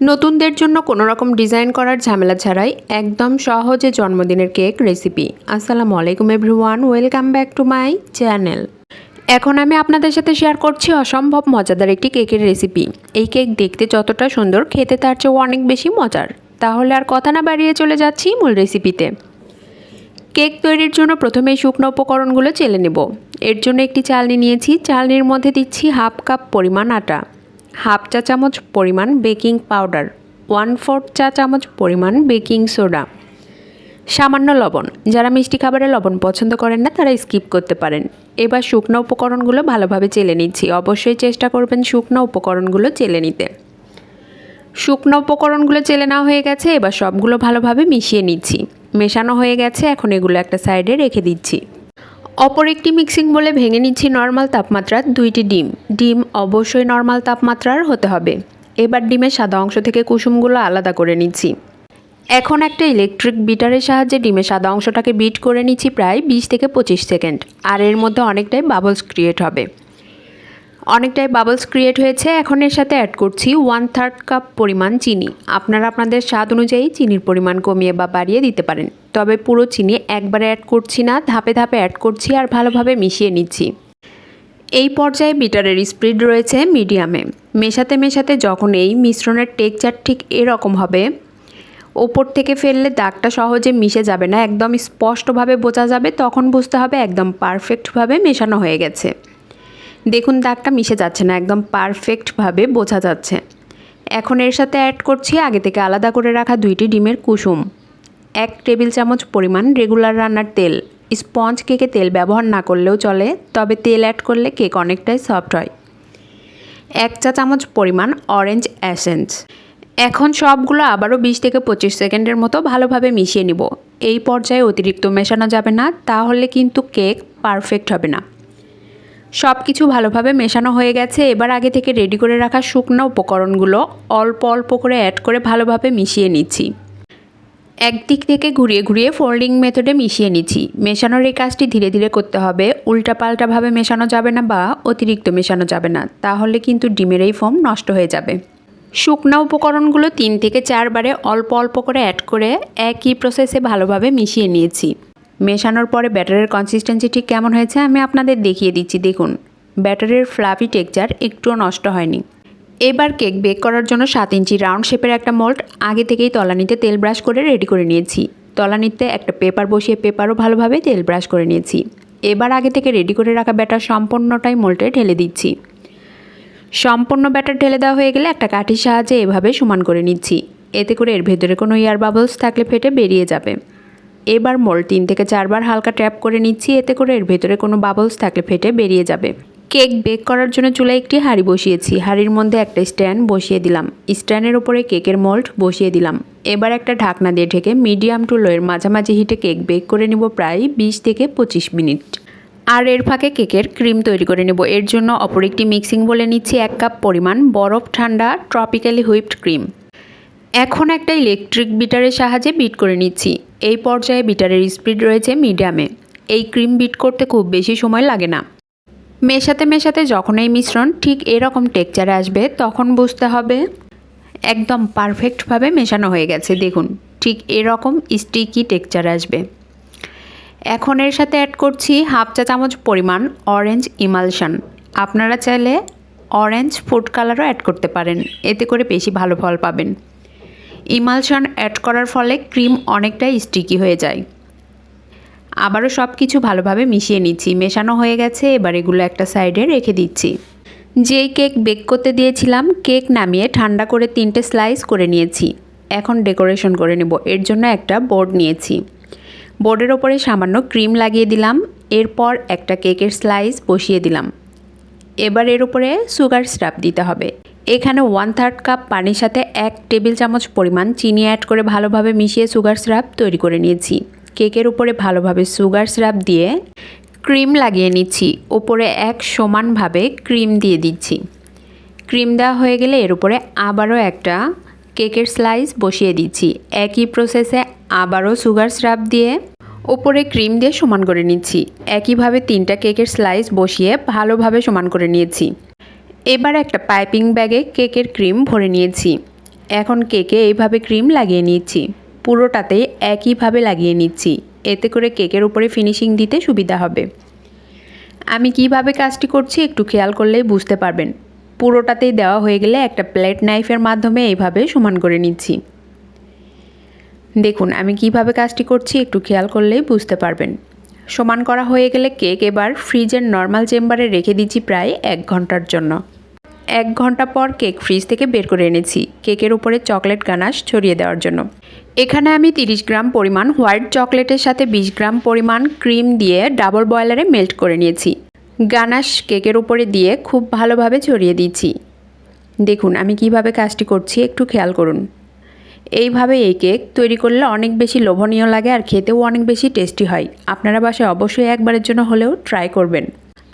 নতুনদের জন্য কোনো রকম ডিজাইন করার ঝামেলা ছাড়াই একদম সহজে জন্মদিনের কেক রেসিপি। আসসালামু আলাইকুম everyone, welcome back to my channel. এখন আমি আপনাদের সাথে শেয়ার করছি অসম্ভব মজাদার একটি কেকের রেসিপি। এই কেক দেখতে যতটা সুন্দর, খেতে তার চেয়েও অনেক বেশি মজার। তাহলে আর কথা না বাড়িয়ে চলে যাচ্ছি মূল রেসিপিতে। কেক তৈরির জন্য প্রথমে শুকনো উপকরণগুলো চেলে নেব। এর জন্য একটি চালনি নিয়েছি। চালনির মধ্যে দিচ্ছি হাফ কাপ পরিমাণ আটা। হাফ চা চামচ পরিমাণ বেকিং পাউডার, ওয়ান ফোর্থ চা চামচ পরিমাণ বেকিং সোডা। সামান্য লবণ, যারা মিষ্টি খাবারে লবণ পছন্দ করেন না, তারা স্কিপ করতে পারেন। এবার শুকনো উপকরণগুলো ভালোভাবে চেলে নিচ্ছি। অবশ্যই চেষ্টা করবেন শুকনো উপকরণগুলো চেলে নিতে। শুকনো উপকরণগুলো চেলে নেওয়া হয়ে গেছে, এবার সবগুলো ভালোভাবে মিশিয়ে নিচ্ছি। মেশানো হয়ে গেছে, এখন এগুলো একটা সাইডে রেখে দিচ্ছি। অপর একটি মিক্সিং বলে ভেঙে নিচ্ছি নর্মাল তাপমাত্রার দুইটি ডিম। ডিম অবশ্যই নর্মাল তাপমাত্রার হতে হবে। এবার ডিমের সাদা অংশ থেকে কুসুমগুলো আলাদা করে নিচ্ছি। এখন একটা ইলেকট্রিক বিটারের সাহায্যে ডিমের সাদা অংশটাকে বিট করে নিচ্ছি প্রায় বিশ থেকে পঁচিশ সেকেন্ড। আর এর মধ্যে অনেকটাই বাবলস ক্রিয়েট হবে। অনেকটাই বাবলস ক্রিয়েট হয়েছে। এখন এর সাথে অ্যাড করছি ওয়ান থার্ড কাপ পরিমাণ চিনি। আপনারা আপনাদের স্বাদ অনুযায়ী চিনির পরিমাণ কমিয়ে বা বাড়িয়ে দিতে পারেন। তবে পুরো চিনি একবারে অ্যাড করছি না, ধাপে ধাপে অ্যাড করছি আর ভালোভাবে মিশিয়ে নিচ্ছি। এই পর্যায়ে বিটারের স্পিড রয়েছে মিডিয়ামে মেশাতে মেশাতে যখন এই মিশ্রণের টেক্সচার ঠিক এরকম হবে, ওপর থেকে ফেললে দাগটা সহজে মিশে যাবে না, একদম স্পষ্টভাবে বোঝা যাবে, তখন বুঝতে হবে একদম পারফেক্টভাবে মেশানো হয়ে গেছে। দেখুন দাগটা মিশে যাচ্ছে না, একদম পারফেক্টভাবে বোঝা যাচ্ছে। এখন এর সাথে অ্যাড করছি আগে থেকে আলাদা করে রাখা দুইটি ডিমের কুসুম। এক টেবিল চামচ পরিমাণ রেগুলার রান্নার তেল। স্পঞ্জ কেকে তেল ব্যবহার না করলেও চলে, তবে তেল অ্যাড করলে কেক অনেকটাই সফট হয়। এক চা চামচ পরিমাণ অরেঞ্জ অ্যাসেন্স এখন সবগুলো আবারও বিশ থেকে পঁচিশ সেকেন্ডের মতো ভালোভাবে মিশিয়ে নিব। এই পর্যায়ে অতিরিক্ত মেশানো যাবে না, তাহলে কিন্তু কেক পারফেক্ট হবে না। সব কিছু ভালোভাবে মেশানো হয়ে গেছে। এবার আগে থেকে রেডি করে রাখা শুকনো উপকরণগুলো অল্প অল্প করে অ্যাড করে ভালোভাবে মিশিয়ে নিচ্ছি। একদিক থেকে ঘুরিয়ে ঘুরিয়ে ফোল্ডিং মেথডে মিশিয়ে নিচ্ছি। মেশানোর এই কাজটি ধীরে ধীরে করতে হবে। উল্টাপাল্টাভাবে মেশানো যাবে না বা অতিরিক্ত মেশানো যাবে না। তাহলে কিন্তু ডিমের এই ফোম নষ্ট হয়ে যাবে। শুকনো উপকরণগুলো তিন থেকে চারবারে অল্প অল্প করে অ্যাড করে একই প্রসেসে ভালোভাবে মিশিয়ে নিয়েছি। মেশানোর পরে ব্যাটারের কনসিস্টেন্সি ঠিক কেমন হয়েছে আমি আপনাদের দেখিয়ে দিচ্ছি। দেখুন, ব্যাটারের ফ্লাফি টেক্সচার একটুও নষ্ট হয়নি। এবার কেক বেক করার জন্য সাত ইঞ্চি রাউন্ড শেপের একটা মোল্ড আগে থেকেই তলানিতে তেল ব্রাশ করে রেডি করে নিয়েছি। তলানিতে একটা পেপার বসিয়ে পেপারও ভালোভাবে তেল ব্রাশ করে নিয়েছি। এবার আগে থেকে রেডি করে রাখা ব্যাটার সম্পূর্ণটাই মোল্টে ঢেলে দিচ্ছি। সম্পূর্ণ ব্যাটার ঢেলে দেওয়া হয়ে গেলে একটা কাঠির সাহায্যে এভাবে সমান করে নিচ্ছি। এতে করে এর ভেতরে কোনো এয়ার বাবলস থাকলে ফেটে বেরিয়ে যাবে। এবার মোল তিন থেকে চারবার হালকা ট্যাপ করে নিচ্ছি, এতে করে এর ভেতরে কোনো বাবলস থাকলে ফেটে বেরিয়ে যাবে। কেক বেক করার জন্য চুলায় একটি হাঁড়ি বসিয়েছি, হাঁড়ির মধ্যে একটা স্ট্যান্ড বসিয়ে দিলাম। স্ট্যান্ডের উপরে কেকের মোল্ড বসিয়ে দিলাম। এবার একটা ঢাকনা দিয়ে ঢেকে মিডিয়াম টু লোয়ের মাঝামাঝি হিটে কেক বেক করে নিব প্রায় বিশ থেকে পঁচিশ মিনিট। আর এর ফাঁকে কেকের ক্রিম তৈরি করে নেব। এর জন্য অপর একটি মিক্সিং বলে নিচ্ছি এক কাপ পরিমাণ বরফ ঠান্ডা ট্রপিক্যালি হুইপড ক্রিম। এখন একটা ইলেকট্রিক বিটারের সাহায্যে বিট করে নিচ্ছি। এই পর্যায়ে বিটারের স্পিড রয়েছে মিডিয়ামে এই ক্রিম বিট করতে খুব বেশি সময় লাগে না। মেশাতে মেশাতে যখন এই মিশ্রণ ঠিক এরকম টেক্সচারে আসবে, তখন বুঝতে হবে একদম পারফেক্টভাবে মেশানো হয়ে গেছে। দেখুন, ঠিক এরকম স্টিকি টেক্সচার আসবে। এখন এর সাথে অ্যাড করছি হাফ চা চামচ পরিমাণ অরেঞ্জ ইমালশান আপনারা চাইলে অরেঞ্জ ফুড কালারও অ্যাড করতে পারেন। এতে করে বেশি ভালো ফল পাবেন। ইমালশন অ্যাড করার ফলে ক্রিম অনেকটাই স্টিকি হয়ে যায়। আবারও সব কিছু ভালোভাবে মিশিয়ে নিচ্ছি। মেশানো হয়ে গেছে, এবার এগুলো একটা সাইডে রেখে দিচ্ছি। যেই কেক বেক করতে দিয়েছিলাম, কেক নামিয়ে ঠান্ডা করে তিনটে স্লাইস করে নিয়েছি। এখন ডেকোরেশন করে নেব। এর জন্য একটা বোর্ড নিয়েছি। বোর্ডের ওপরে সামান্য ক্রিম লাগিয়ে দিলাম। এরপর একটা কেকের স্লাইস বসিয়ে দিলাম। এবার এর উপরে সুগার স্রাপ দিতে হবে। এখানে ওয়ান থার্ড কাপ পানির সাথে এক টেবিল চামচ পরিমাণ চিনি অ্যাড করে ভালোভাবে মিশিয়ে সুগার স্রাপ তৈরি করে নিয়েছি। কেকের উপরে ভালোভাবে সুগার স্রাপ দিয়ে ক্রিম লাগিয়ে নিচ্ছি। ওপরে এক সমানভাবে ক্রিম দিয়ে দিচ্ছি। ক্রিম দেওয়া হয়ে গেলে এর উপরে আবারও একটা কেকের স্লাইস বসিয়ে দিচ্ছি। একই প্রসেসে আবারও সুগার স্রাপ দিয়ে ওপরে ক্রিম দিয়ে সমান করে নিচ্ছি। একইভাবে তিনটা কেকের স্লাইস বসিয়ে ভালোভাবে সমান করে নিয়েছি। এবার একটা পাইপিং ব্যাগে কেকের ক্রিম ভরে নিয়েছি। এখন কেকে এইভাবে ক্রিম লাগিয়ে নিচ্ছি। পুরোটাতে একইভাবে লাগিয়ে নিচ্ছি। এতে করে কেকের উপরে ফিনিশিং দিতে সুবিধা হবে। আমি কীভাবে কাজটি করছি একটু খেয়াল করলেই বুঝতে পারবেন। পুরোটাতেই দেওয়া হয়ে গেলে একটা প্লেট নাইফের মাধ্যমে এইভাবে সমান করে নিচ্ছি। দেখুন, আমি কীভাবে কাজটি করছি একটু খেয়াল করলেই বুঝতে পারবেন। সমান করা হয়ে গেলে কেক এবার ফ্রিজের নর্মাল চেম্বারে রেখে দিচ্ছি প্রায় এক ঘণ্টার জন্য। এক ঘণ্টা পর কেক ফ্রিজ থেকে বের করে এনেছি। কেকের উপরে চকলেট গানাশ ছড়িয়ে দেওয়ার জন্য। এখানে আমি 30 গ্রাম পরিমাণ হোয়াইট চকলেটের সাথে 20 গ্রাম পরিমাণ ক্রিম দিয়ে ডাবল বয়লারে মেল্ট করে নিয়েছি। গানাশ কেকের উপরে দিয়ে খুব ভালোভাবে ছড়িয়ে দিচ্ছি দেখুন, আমি কীভাবে কাজটি করছি, একটু খেয়াল করুন। এইভাবে এই কেক তৈরি করলে অনেক বেশি লোভনীয় লাগে আর খেতেও অনেক বেশি টেস্টি হয়। আপনারা বাসায় অবশ্যই একবারের জন্য হলেও ট্রাই করবেন।